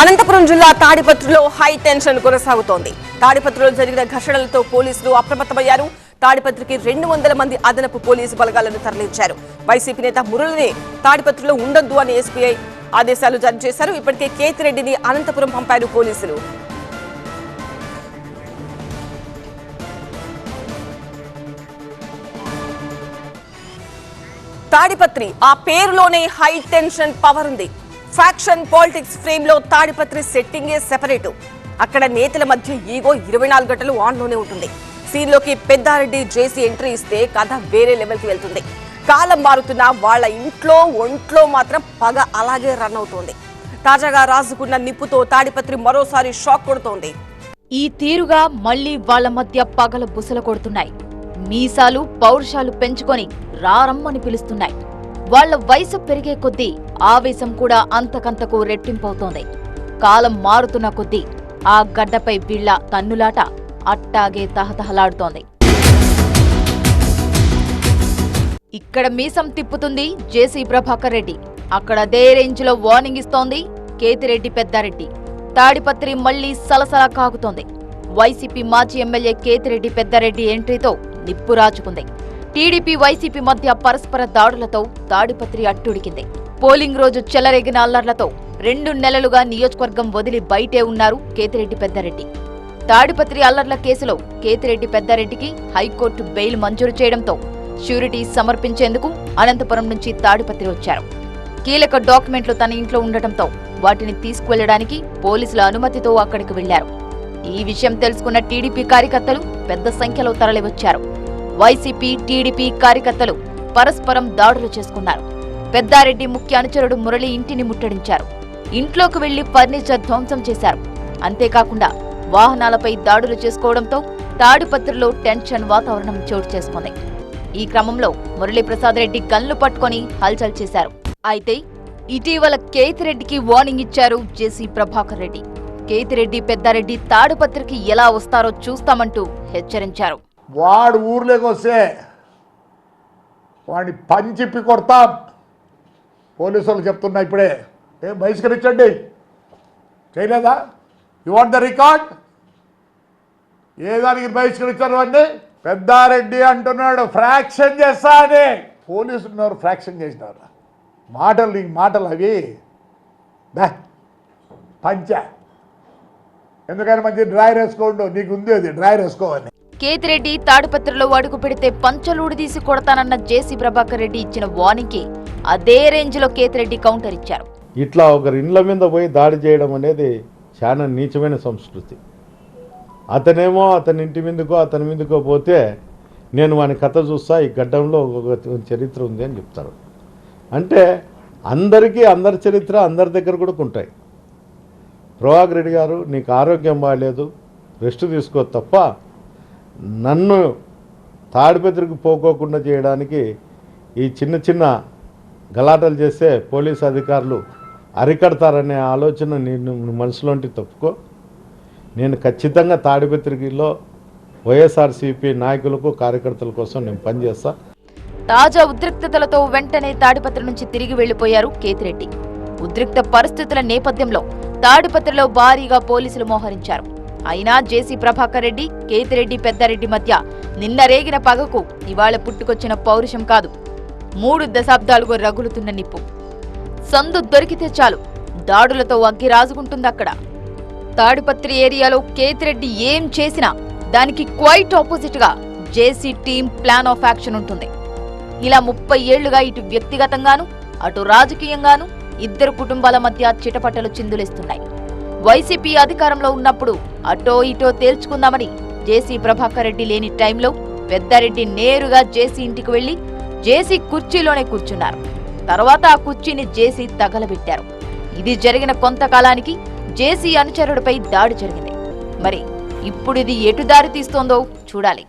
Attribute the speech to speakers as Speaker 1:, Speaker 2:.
Speaker 1: అనంతపురం జిల్లా తాడిపత్రిలో high tension కొనసాగుతోంది. తాడిపత్రిలో జరిగిన ఘర్షణలతో పోలీసులు అప్రమత్తమయ్యారు. తాడిపత్రికి రెండు వందల మంది అదనపు పోలీసు బలగాలను తరలించారు. వైసీపీ నేత మురళిని తాడిపత్రిలో ఉండొద్దు అని ఎస్పీఐ ఆదేశాలు జారీ చేశారు. ఇప్పటికే కేతిరెడ్డిని అనంతపురం పంపారు పోలీసులు. తాడిపత్రి ఆ పేరులోనే హై టెన్షన్ పవర్ ఉంది. ఫ్యాక్షన్ పాలిటిక్స్ ఫ్రేమ్లో తాడిపత్రి సెట్టింగే సెపరేట్. అక్కడ నేతల మధ్య ఈగో ఇరవై నాలుగు గంటలు ఆన్లోనే ఉంటుంది. సీన్లోకి పెద్దారెడ్డి జేసీ ఎంట్రీ ఇస్తే కథ వేరే లెవెల్కి వెళ్తుంది. కాలం మారుతున్న వాళ్ళ ఇంట్లో ఒంట్లో మాత్రం పగ అలాగే రన్ అవుతోంది. తాజాగా రాజుకున్న నిప్పుతో తాడిపత్రి మరోసారి షాక్ కొడుతోంది.
Speaker 2: ఈ తీరుగా మళ్ళీ వాళ్ళ మధ్య పగల బుసలు కొడుతున్నాయి. మీసాలు పౌరుషాలు పెంచుకొని రారమ్మని పిలుస్తున్నాయి. వాళ్ళ వయసు పెరిగే కొద్దీ ఆవేశం కూడా అంతకంతకు రెట్టింపవుతోంది. కాలం మారుతున్న కొద్దీ ఆ గడ్డపై వీళ్ళ తన్నులాట అట్టాగే తహతహలాడుతోంది. ఇక్కడ మీసం తిప్పుతుంది జేసీ ప్రభాకర్ రెడ్డి. అక్కడ అదే రేంజ్లో వార్నింగ్ ఇస్తోంది కేతిరెడ్డి పెద్దారెడ్డి. తాడిపత్రి మళ్ళీ సలసల కాగుతోంది. వైసీపీ మాజీ ఎమ్మెల్యే కేతిరెడ్డి పెద్దారెడ్డి ఎంట్రీతో నిప్పు రాచుకుంది. టీడీపీ వైసీపీ మధ్య పరస్పర దాడులతో తాడిపత్రి అట్టుడికింది. పోలింగ్ రోజు చెలరేగిన అల్లర్లతో రెండు నెలలుగా నియోజకవర్గం వదిలి బయటే ఉన్నారు కేతిరెడ్డి పెద్దారెడ్డి. తాడిపత్రి అల్లర్ల కేసులో కేతిరెడ్డి పెద్దారెడ్డికి హైకోర్టు బెయిల్ మంజూరు చేయడంతో ష్యూరిటీ సమర్పించేందుకు అనంతపురం నుంచి తాడిపత్రి వచ్చారు. కీలక డాక్యుమెంట్లు తన ఇంట్లో ఉండటంతో వాటిని తీసుకువెళ్ళడానికి పోలీసుల అనుమతితో అక్కడికి వెళ్ళారు ఈ విషయం తెలుసుకున్న టీడీపీ కార్యకర్తలు పెద్ద సంఖ్యలో తరలివచ్చారు. వైసీపీ టీడీపీ కార్యకర్తలు పరస్పరం దాడులు చేసుకున్నారు. పెద్దారెడ్డి ముఖ్య అనుచరుడు మురళి ఇంటిని ముట్టడించారు. ఇంట్లోకి వెళ్ళి ఫర్నిచర్ ధ్వంసం చేశారు. అంతేకాకుండా వాహనాలపై దాడులు చేసుకోవడంతో తాడిపత్రిలో టెన్షన్ వాతావరణం చోటు చేసుకుంది. ఈ క్రమంలో మురళీప్రసాద్ రెడ్డి గన్లు పట్టుకొని హల్చల్ చేశారు. అయితే ఇటీవల కేతిరెడ్డికి వార్నింగ్ ఇచ్చారు జేసీ ప్రభాకర్ రెడ్డి. కేతిరెడ్డి పెద్దారెడ్డి తాడిపత్రికి ఎలా వస్తారో చూస్తామంటూ హెచ్చరించారు.
Speaker 3: వాడు ఊర్లోకి వస్తే వాడిని పంచిప్పి కొడతాం. పోలీసు వాళ్ళు చెప్తున్నా ఇప్పుడే. ఏం బహిష్కరించండి. చేయలేదా? యు వాంట్ ద రికార్డ్ ఏ దానికి బహిష్కరించారు అండి పెద్దారెడ్డి అంటున్నాడు ఫ్రాక్షన్ చేస్తా అని. పోలీసులు ఉన్నారు ఫ్రాక్షన్ చేసినారు. మాటలు నీకు మాటలు అవి. దా పంచ. ఎందుకని మంచి డ్రాయర్ వేసుకోండు. నీకు ఉంది అది డ్రాయర్ వేసుకోవాలి.
Speaker 2: కేతిరెడ్డి తాడిపత్రిలో అడుగు పెడితే పంచలూడి తీసి కొడతానన్న జేసీ ప్రభాకర్ రెడ్డి ఇచ్చిన వార్నింగ్కి అదే రేంజ్లో కేతిరెడ్డి కౌంటర్ ఇచ్చారు.
Speaker 4: ఇట్లా ఒకరి ఇండ్ల మీద పోయి దాడి చేయడం అనేది చాలా నీచమైన సంస్కృతి. అతనేమో అతని ఇంటి మీదకో అతని మీదకో పోతే నేను వాని కథ చూస్తా ఈ గడ్డంలో ఒక చరిత్ర ఉంది అని చెప్తారు. అంటే అందరికీ అందరి చరిత్ర అందరి దగ్గర కూడా ఉంటాయి. ప్రభాకర్ రెడ్డి గారు నీకు ఆరోగ్యం బాగాలేదు రెస్ట్ తీసుకో తప్ప నన్ను తాడిపత్రికి పోకోకుండా చేయడానికి ఈ చిన్న చిన్న గలాటలు చేస్తే పోలీస్ అధికారులు అరికడతారనే ఆలోచన నేను మనసులోంటి తప్పుకో. నేను ఖచ్చితంగా తాడిపత్రికలో వైఎస్ఆర్సీపీ నాయకులకు కార్యకర్తల కోసం నేను పనిచేస్తా.
Speaker 2: తాజా ఉద్రిక్తతలతో వెంటనే తాడిపత్రి నుంచి తిరిగి వెళ్ళిపోయారు కేతిరెడ్డి. ఉద్రిక్త పరిస్థితుల నేపథ్యంలో తాడిపత్రిలో భారీగా పోలీసులు మోహరించారు. అయినా జేసీ ప్రభాకర్ రెడ్డి కేతిరెడ్డి పెద్దారెడ్డి మధ్య నిన్న రేగిన పగకు ఇవాళ పుట్టుకొచ్చిన పౌరుషం కాదు. మూడు దశాబ్దాలుగా రగులుతున్న నిప్పు. సందు దొరికితే చాలు దాడులతో అగ్గి రాజుకుంటుంది అక్కడ తాడిపత్రి ఏరియాలో కేతిరెడ్డి ఏం చేసినా దానికి క్వైట్ ఆపోజిట్గా JC team plan of action ఉంటుంది. ఇలా ముప్పై ఏళ్ళుగా ఇటు వ్యక్తిగతంగాను అటు రాజకీయంగాను ఇద్దరు కుటుంబాల మధ్య చిటపటలు చిందులేస్తున్నాయి. వైసీపీ అధికారంలో ఉన్నప్పుడు అటో ఇటో తేల్చుకుందామని జేసీ ప్రభాకర్ రెడ్డి లేని టైంలో పెద్దారెడ్డి నేరుగా జేసీ ఇంటికి వెళ్ళి జేసీ కుర్చీలోనే కూర్చున్నారు. తర్వాత ఆ కుర్చీని జేసీ తగలబెట్టారు. ఇది జరిగిన కొంతకాలానికి జేసీ అనుచరుడిపై దాడి జరిగింది. మరి ఇప్పుడు ఇది ఎటు దారి తీస్తోందో చూడాలి.